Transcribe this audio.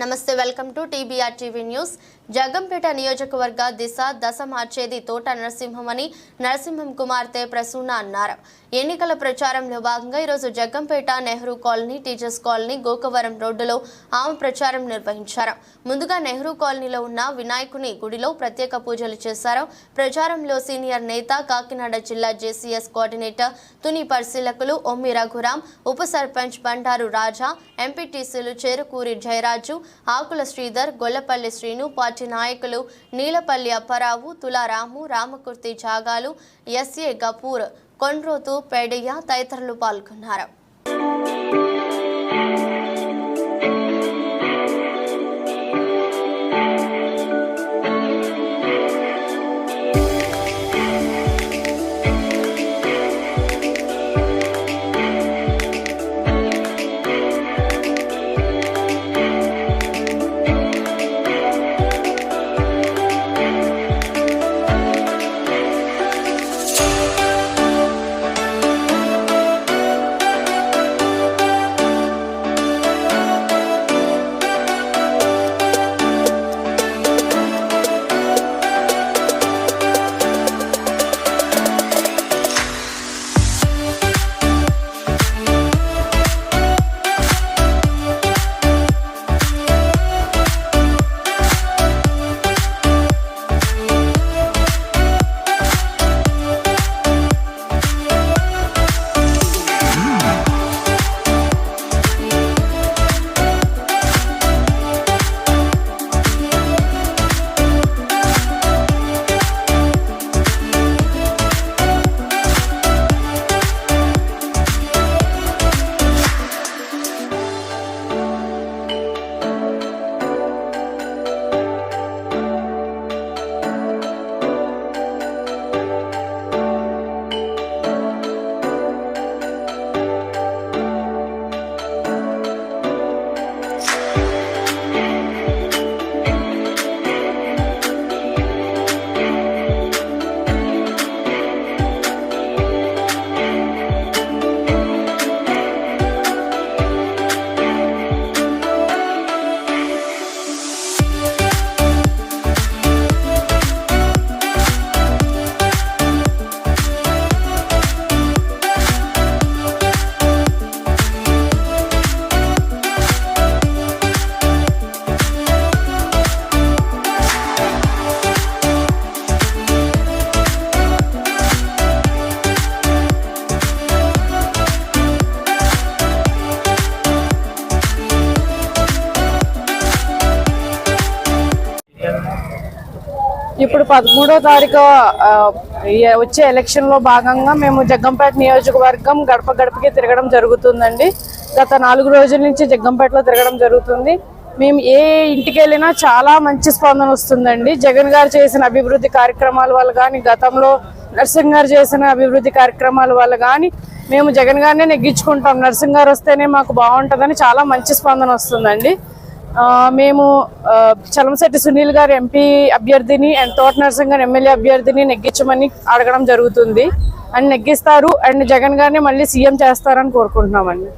నమస్తే welcome to TBR TV news. Jaggampeta నియోజకవర్గ దిశ దశ మార్చేది తోట నరసింహమని నరసింహం కుమార్తె ప్రసూన అన్నారు. ఎన్నికల ప్రచారంలో భాగంగా ఈరోజు Jaggampeta Nehru colony teachers colony Gokavaram రోడ్డులో ఆమె ప్రచారం నిర్వహించారు. ముందుగా నెహ్రూ కాలనీలో ఉన్న వినాయకుని గుడిలో ప్రత్యేక పూజలు చేశారు. ప్రచారంలో సీనియర్ నేత కాకినాడ జిల్లా జేసీఎస్ కోఆర్డినేటర్ తుని పరిశీలకులు ఒమ్మి రఘురాం ఉప సర్పంచ్ బండారు రాజా ఎంపీటీసీలు చేరుకూరి జయరాజు ఆకుల శ్రీధర్ గొల్లపల్లి శ్రీను పార్టీ నాయకులు నీలపల్లి అప్పారావు తులారాము రామకుర్తి జాగాలు ఎస్ఏ గపూర్ కొండ్రోతు పేడయ్య తదితరులు పాల్గొన్నారు. ఇప్పుడు పదమూడో తారీఖు వచ్చే ఎలక్షన్లో భాగంగా మేము జగ్గంపేట నియోజకవర్గం గడప గడపకి తిరగడం జరుగుతుందండి. గత నాలుగు రోజుల నుంచి జగ్గంపేటలో తిరగడం జరుగుతుంది. మేము ఏ ఇంటికి వెళ్ళినా చాలా మంచి స్పందన వస్తుందండి. జగన్ గారు చేసిన అభివృద్ధి కార్యక్రమాల వల్ల కానీ గతంలో నర్సింగ్ గారు చేసిన అభివృద్ధి కార్యక్రమాల వల్ల కానీ మేము జగన్ గారినే నెగ్గించుకుంటాం. నర్సింగ్ గారు వస్తేనే మాకు బాగుంటుందని చాలా మంచి స్పందన వస్తుందండి. మేము చలంశెట్టి సునీల్ గారు ఎంపీ అభ్యర్థిని అండ్ తోట నరసింగ్ గారు ఎమ్మెల్యే అభ్యర్థిని నెగ్గించమని అడగడం జరుగుతుంది. అండ్ నెగ్గిస్తారు. అండ్ జగన్ గారిని మళ్ళీ సీఎం చేస్తారని కోరుకుంటున్నామండి.